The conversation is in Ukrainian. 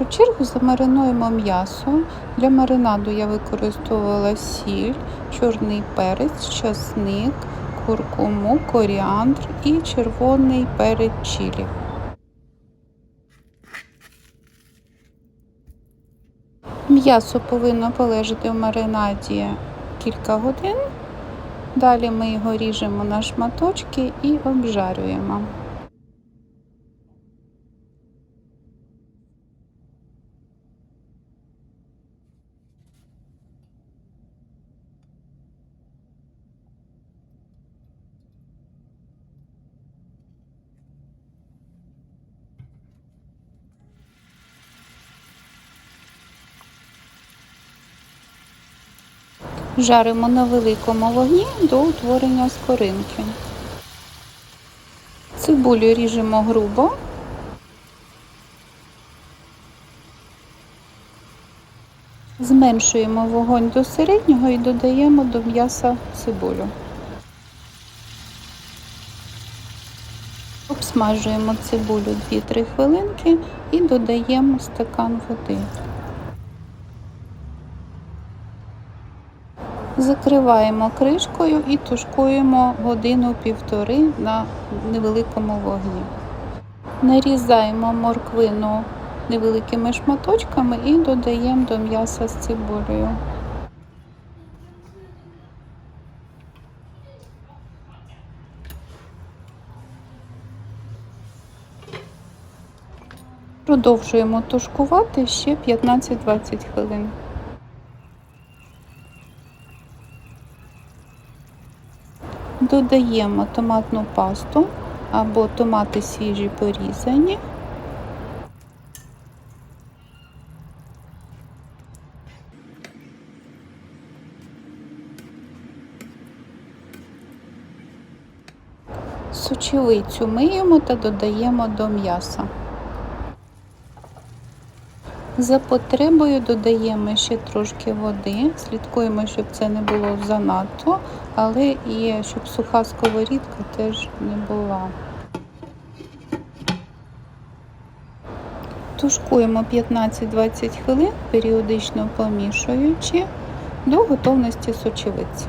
першу чергу замаринуємо м'ясо. Для маринаду я використовувала сіль, чорний перець, часник, куркуму, коріандр і червоний перець чилі. М'ясо повинно полежати в маринаді кілька годин. Далі ми його ріжемо на шматочки і обжарюємо. Жаримо на великому вогні до утворення скоринки. Цибулю ріжемо грубо. Зменшуємо вогонь до середнього і додаємо до м'яса цибулю. Обсмажуємо цибулю 2-3 хвилинки і додаємо стакан води. Закриваємо кришкою і тушкуємо годину-півтори на невеликому вогні. Нарізаємо морквину невеликими шматочками і додаємо до м'яса з цибулею. Продовжуємо тушкувати ще 15-20 хвилин. Додаємо томатну пасту або томати свіжі порізані. Сочевицю миємо та додаємо до м'яса. За потребою додаємо ще трошки води, слідкуємо, щоб це не було занадто, але і щоб суха сковорідка теж не була. Тушкуємо 15-20 хвилин, періодично помішуючи до готовності сочевиці.